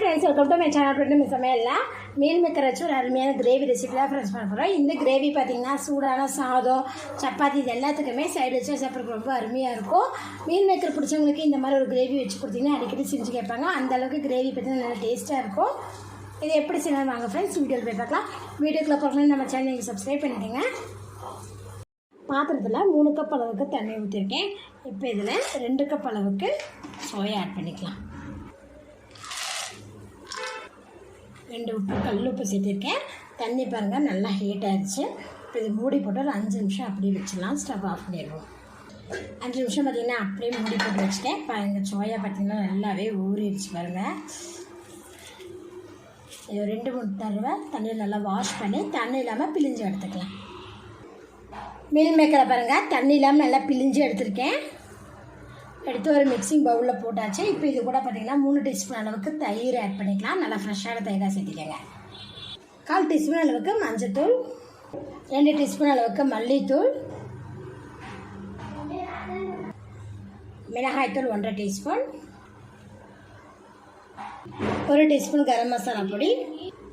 Friends welcome to my channel friend சமையலில். மீன் maker வச்சு ஒரு அருமையான கிரேவி ரெசிபி ஃப்ரெண்ட்ஸ் பண்ண போகிறோம் இந்த கிரேவி பார்த்திங்கன்னா சூடான சாதம் சப்பாத்தி இது எல்லாத்துக்குமே சைடு வச்சு சாப்பிட்றதுக்கு ரொம்ப அருமையாக இருக்கும். மீன் மேக்கர் பிடிச்சவங்களுக்கு இந்த மாதிரி ஒரு கிரேவி வச்சு கொடுத்தீங்கன்னா அடிக்கடி செஞ்சு கேட்பாங்க. அந்த அளவுக்கு கிரேவி பார்த்தீங்கன்னா நல்லா டேஸ்ட்டாக இருக்கும். இது எப்படி செய்யணும் வாங்க ஃப்ரெண்ட்ஸ் வீடியோவில் போய் பார்க்கலாம். வீடியோக்குள்ள பார்க்கணும் நம்ம சேனல் சப்ஸ்கிரைப் பண்ணிக்கோங்க பாத்திரத்தில் மூணு கப் அளவுக்கு தண்ணி ஊற்றிருக்கேன் இப்போ இதில் ரெண்டு கப் அளவுக்கு சோயா ஆட் பண்ணிக்கலாம். ரெண்டு உப்பு கல் உப்பு சேர்த்துருக்கேன். தண்ணி பாருங்கள் நல்லா ஹீட் ஆகிடுச்சு இப்போ இது மூடி போட்டு ஒரு அஞ்சு நிமிஷம் அப்படியே வச்சிடலாம். ஸ்டவ் ஆஃப் பண்ணிடுவோம். அஞ்சு நிமிஷம் பார்த்திங்கன்னா அப்படியே மூடி போட்டு வச்சுட்டேன். இப்போ எங்கள் சோயா பார்த்திங்கன்னா நல்லாவே ஊறிடுச்சு பாருங்கள் இது ரெண்டு மூணு தடவை தண்ணியில் நல்லா வாஷ் பண்ணி தண்ணி இல்லாமல் பிழிஞ்சு எடுத்துக்கலாம். மில் மேக்கரை பாருங்கள் தண்ணி இல்லாமல் நல்லா பிழிஞ்சு எடுத்திருக்கேன். எடுத்து ஒரு மிக்சிங் பவுலில் போட்டாச்சு. இப்போ இது கூட பார்த்தீங்கன்னா மூணு டீஸ்பூன் அளவுக்கு தயிர் ஆட் பண்ணிக்கலாம். நல்லா ஃப்ரெஷ்ஷான தயிராக சேர்த்துக்கோங்க. கால் டீஸ்பூன் அளவுக்கு மஞ்சத்தூள். ரெண்டு டீஸ்பூன் அளவுக்கு மல்லித்தூள். மிளகாய்த்தூள் ஒன்றரை டீஸ்பூன் ஒரு டீஸ்பூன் கரம் மசாலா பொடி.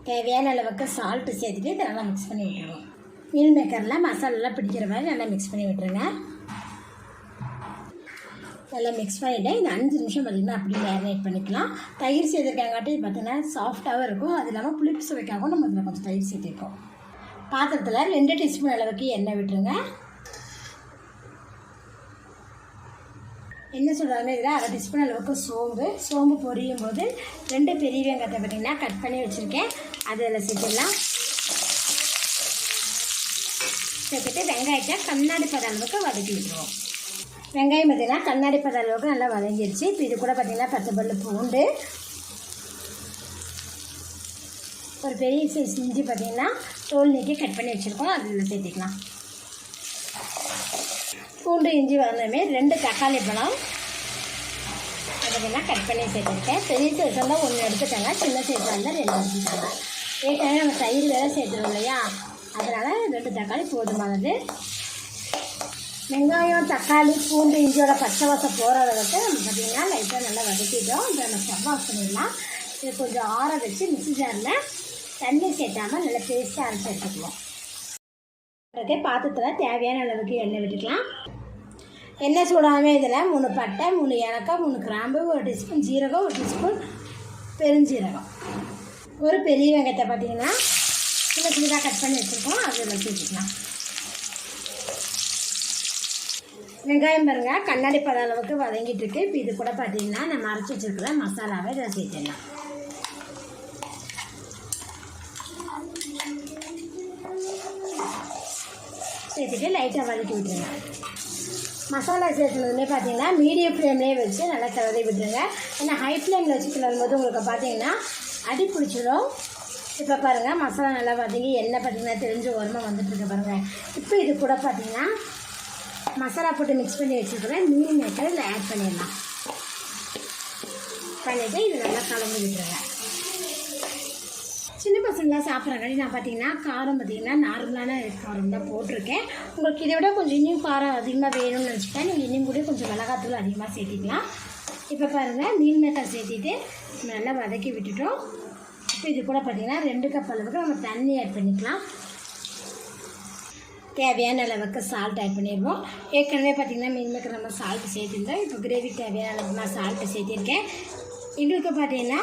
தேவையான அளவுக்கு சால்ட்டு சேர்த்துட்டு இதை நல்லா மிக்ஸ் பண்ணி விட்டுருவோம். மீல் மேக்கரில் மசாலாலாம் பிடிக்கிற மாதிரி நல்லா மிக்ஸ் பண்ணி விட்டுருங்க. நல்லா மிக்ஸ் பண்ணிவிட்டேன் இந்த அஞ்சு நிமிஷம் பார்த்திங்கன்னா அப்படியே மேரினேட் பண்ணிக்கலாம். தயிர் சேர்த்துருக்காங்காட்டி பார்த்திங்கன்னா சாஃப்டாகவும் இருக்கும். அது இல்லாமல் புளிப்பு சுவைக்காகவும் நம்ம இதில் கொஞ்சம் தயிர் சேர்த்துருக்கோம். பாத்திரத்தில் ரெண்டு டீஸ்பூன் அளவுக்கு எண்ணெய் விட்டுருங்க. என்ன சொல்கிறாங்க இதில் அரை டீஸ்பூன் அளவுக்கு சோம்பு. சோம்பு பொரியும் போது ரெண்டு பெரிய வெங்காயத்தை பார்த்திங்கன்னா கட் பண்ணி வச்சுருக்கேன். அதில் சேர்த்துடலாம். சேர்த்துட்டு வெங்காயத்தை கண்ணாடி பத அளவுக்கு வதக்கி விட்டுருவோம். வெங்காயம் பார்த்தீங்கன்னா கண்ணாடி பத அளவுக்கு நல்லா வதங்கிடுச்சு இப்போ இது கூட பார்த்திங்கன்னா பத்து பல்லு பூண்டு ஒரு பெரிய சைஸ் இஞ்சி பார்த்தீங்கன்னா தோல் நீக்கி கட் பண்ணி வச்சுருக்கோம். அதில் சேர்த்திக்கலாம். பூண்டு இஞ்சி வளர்ந்தமே ரெண்டு தக்காளி பழம் பார்த்தீங்கன்னா கட் பண்ணி சேர்த்துருக்கேன். பெரிய சைஸ் இருந்தால் ஒன்று எடுத்துக்கோங்க. சின்ன சைஸாக இருந்தால் ரெண்டு எடுத்துக்கோங்க. ஏற்கனவே நம்ம தயிர் வேலை சேர்த்துருவோம் இல்லையா? அதனால் ரெண்டு தக்காளி போதுமானது. வெங்காயம் தக்காளி பூண்டு இஞ்சியோட பச்சை வாசம் போகிற அளவுக்கு நம்ம பார்த்திங்கன்னா லைட்டாக நல்லா வதக்கிட்டோம். இதை நம்ம ஸ்டவ் ஆஃப் பண்ணிடலாம். இது கொஞ்சம் ஆற வச்சு மிக்சி ஜாரில் தண்ணி சேர்த்தாமல் நல்லா பேஸ்ட்டாக அரைச்சி எடுத்துக்கலாம். பாத்திரத்தில் தேவையான அளவுக்கு எண்ணெய் விட்டுக்கலாம். எண்ணெய் சூடாமல் இதில் மூணு பட்டை மூணு ஏலக்காய் மூணு கிராம்பு ஒரு டீஸ்பூன் ஜீரகம் ஒரு டீஸ்பூன் பெருஞ்சீரகம். ஒரு பெரிய வெங்காயத்தை பார்த்தீங்கன்னா சின்ன சின்னதாக கட் பண்ணி வச்சுருக்கோம். அதில் வச்சுக்கலாம் வெங்காயம் பாருங்க கண்ணாடி பத அளவுக்கு வதங்கிட்டு இருக்கு. இப்போ இது கூட பார்த்தீங்கன்னா நம்ம அரைச்சி வச்சிருக்கிற மசாலாவை இதை சேர்த்துடலாம். சேர்த்துட்டு லைட்டாக வதக்கி விட்டுருங்க. மசாலா சேர்த்துனதுமே பார்த்தீங்கன்னா மீடியம் ஃப்ளேம்லேயே வச்சு நல்லா கிளறி விட்டுருங்க. ஏன்னா ஹை ஃப்ளேமில் வச்சு கிளறும் போது உங்களுக்கு பார்த்தீங்கன்னா அடி பிடிச்சிடும் இப்போ பாருங்கள் மசாலா நல்லா வதங்கி எண்ணெய் பார்த்தீங்கன்னா தெரிஞ்சு உரமாக வந்துட்டுருக்கு பாருங்கள் இப்போ இது கூட பார்த்தீங்கன்னா மசாலா போட்டு மிக்ஸ் பண்ணி வச்சுருக்கிறேன் மீன் மேக்கர் இதில் ஆட் பண்ணிடலாம். பண்ணிவிட்டு இது நல்லா கலந்து விட்டுருவேன் சின்ன பசங்களாம் சாப்பிட்றாங்க நான் பார்த்தீங்கன்னா காரம் பார்த்தீங்கன்னா நார்மலான காரம் தான் போட்டிருக்கேன். உங்களுக்கு இதை விட கொஞ்சம் இன்னும் காரம் அதிகமாக வேணும்னு நினச்சிட்டா நீங்கள் இன்னும் கூட கொஞ்சம் மிளகாத்தூள் அதிகமாக சேர்த்திக்கலாம். இப்போ பாருங்கள் மீன் மேக்கர் சேர்த்திட்டு நல்லா வதக்கி விட்டுட்டோம். இப்போ இது கூட பார்த்தீங்கன்னா ரெண்டு கப் அளவுக்கு நம்ம தண்ணி ஆட் பண்ணிக்கலாம். தேவையான அளவுக்கு சால்ட் ஆட் பண்ணிடுவோம். ஏற்கனவே பார்த்திங்கன்னா மீன் மேக்கர் நம்ம சால்ட்டு சேர்த்துருந்தோம். இப்போ கிரேவி தேவையான அளவுக்கு நான் சால்ட்டு சேர்த்திருக்கேன். எங்களுக்கு பார்த்தீங்கன்னா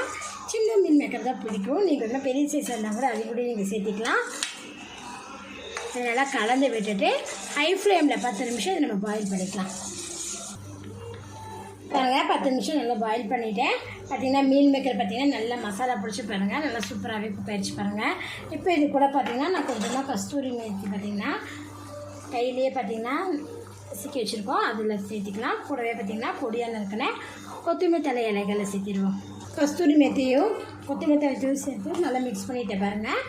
சின்ன மீன் மேக்கர் தான் பிடிக்கும். நீங்கள் இன்னும் பெரிய சைஸ் இருந்தால் கூட அது கூட நீங்கள் சேர்த்திக்கலாம். நல்லா கலந்து விட்டுட்டு ஹை ஃப்ளேமில் பத்து நிமிஷம் இதை நம்ம பாயில் பண்ணிக்கலாம். பாருங்கள் பத்து நிமிஷம் நல்லா பாயில் பண்ணிவிட்டேன் பார்த்தீங்கன்னா மீன் மேக்கர் பார்த்தீங்கன்னா நல்லா மசாலா பிடிச்சி பாருங்கள் நல்லா சூப்பராகவே பயிற்சி பாருங்கள் இப்போ இது கூட பார்த்தீங்கன்னா நான் கொஞ்சமாக கஸ்தூரி மேத்தி பார்த்தீங்கன்னா கையிலேயே பார்த்தீங்கன்னா சிக்கி வச்சுருக்கோம். அதில் சேர்த்திக்கலாம். கூடவே பார்த்தீங்கன்னா பொடியாக இருக்கிறேன் கொத்தமல்லி தலை இலைகளை சேர்த்திடுவோம். கஸ்தூரி மேத்தியும் கொத்தமல்லி தலை சேர்த்து நல்லா மிக்ஸ் பண்ணிவிட்டேன் பாருங்கள்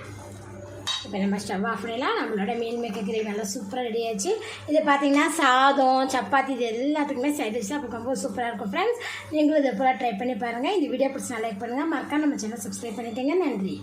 இப்போ நம்ம ஸ்டவ் ஆஃப் பண்ணிடலாம் நம்மளோட மீன் மேக்கர் கிரேவி நல்லா சூப்பராக ரெடி ஆச்சு இது பார்த்தீங்கன்னா சாதம் சப்பாத்தி இது எல்லாத்துக்குமே சைட் டிஷ்ஷாக ரொம்ப சூப்பராக இருக்கும் ஃப்ரெண்ட்ஸ் நீங்களும் இதை போல் ட்ரை பண்ணி பாருங்கள் இந்த வீடியோ பிடிச்சி லைக் பண்ணுங்கள் மறக்காம நம்ம சேனல் சப்ஸ்கிரைப் பண்ணிட்டீங்க நன்றி.